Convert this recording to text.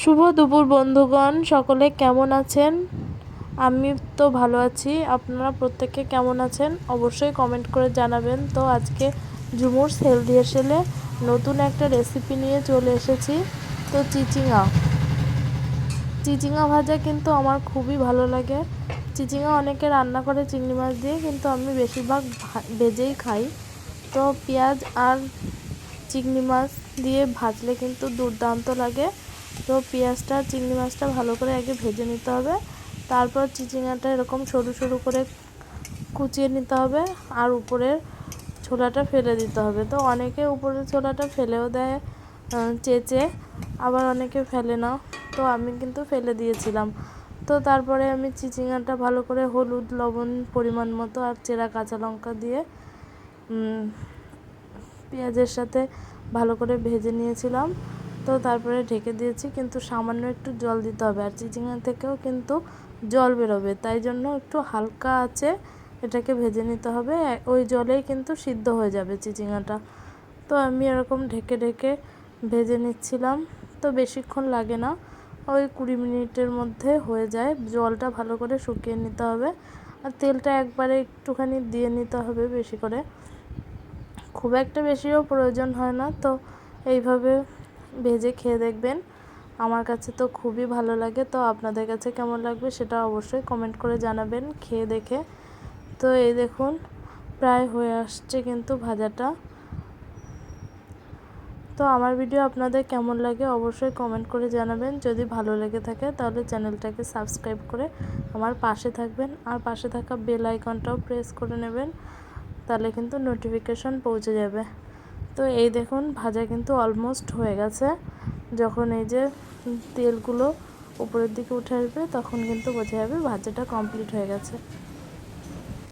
শুভ দুপুর, বন্ধুগণ। সকলে কেমন আছেন? আমি তো ভালো আছি। আপনারা প্রত্যেকে কেমন আছেন? অবশ্যই কমেন্ট করে জানাবেন। তো আজকে ঝুমুরস হেলদি এসেলে নতুন একটা রেসিপি নিয়ে চলে এসেছি। তো চিচিঙা চিচিঙা ভাজা কিন্তু আমার খুবই ভালো লাগে। চিচিঙা অনেকে রান্না করে চিংড়ি মাছ দিয়ে, কিন্তু আমি বেশিরভাগ ভেজেই খাই। তো পেঁয়াজ আর চিংড়ি মাছ দিয়ে ভাজলে কিন্তু দুর্দান্ত লাগে। তো পেঁয়াজটা, চিংড়ি মাছটা ভালো করে আগে ভেজে নিতে হবে। তারপর চিচিঙাটা এরকম সরু সরু করে কুচিয়ে নিতে হবে আর উপরের ছোলাটা ফেলে দিতে হবে। তো অনেকে উপরের ছোলাটা ফেলেও দেয় চেচে, আবার অনেকে ফেলে না। তো আমি কিন্তু ফেলে দিয়েছিলাম। তো তারপরে আমি চিচিঙাটা ভালো করে হলুদ, লবণ পরিমাণ মতো আর চেরা কাঁচা লঙ্কা দিয়ে পেঁয়াজের সাথে ভালো করে ভেজে নিয়েছিলাম। তো তারপরে ঢেকে দিয়েছি, কিন্তু সামান্য একটু জল দিতে হবে। আর চিচিঙা থেকেও কিন্তু জল বেরোবে, তাই জন্য একটু হালকা আছে এটাকে ভেজে নিতে হবে। ওই জলেই কিন্তু সিদ্ধ হয়ে যাবে চিচিঙাটা। তো আমি এরকম ঢেকে ঢেকে ভেজে নিচ্ছিলাম, তো বেশিক্ষণ লাগে না। ওই কুড়ি মিনিটের মধ্যে হয়ে যায়, জলটা ভালো করে শুকিয়ে নিতে হবে। আর তেলটা একবারে একটুখানি দিয়ে নিতে হবে বেশি করে। খুব একটা বেশিও প্রয়োজন হয় না, তো এইভাবে ভেজে খেয়ে দেখবেন। আমার কাছে তো খুবই ভালো লাগে। তো আপনাদের কাছে কেমন লাগবে সেটা অবশ্যই কমেন্ট করে জানাবেন খেয়ে দেখে। তো এই দেখুন, প্রায় হয়ে আসছে কিন্তু ভাজাটা। তো আমার ভিডিও আপনাদের কেমন লাগে অবশ্যই কমেন্ট করে জানাবেন। যদি ভালো লেগে থাকে তাহলে চ্যানেলটাকে সাবস্ক্রাইব করে আমার পাশে থাকবেন। আর পাশে থাকা বেল আইকনটাও প্রেস করে নেবেন। তাহলে কিন্তু নোটিফিকেশন পৌঁছে যাবে। তো এই দেখুন, ভাজা কিন্তু অলমোস্ট হয়ে গেছে। যখন এই যে তেলগুলো উপরের দিকে উঠে আসবে, তখন কিন্তু বোঝা যাবে ভাজাটা কমপ্লিট হয়ে গেছে।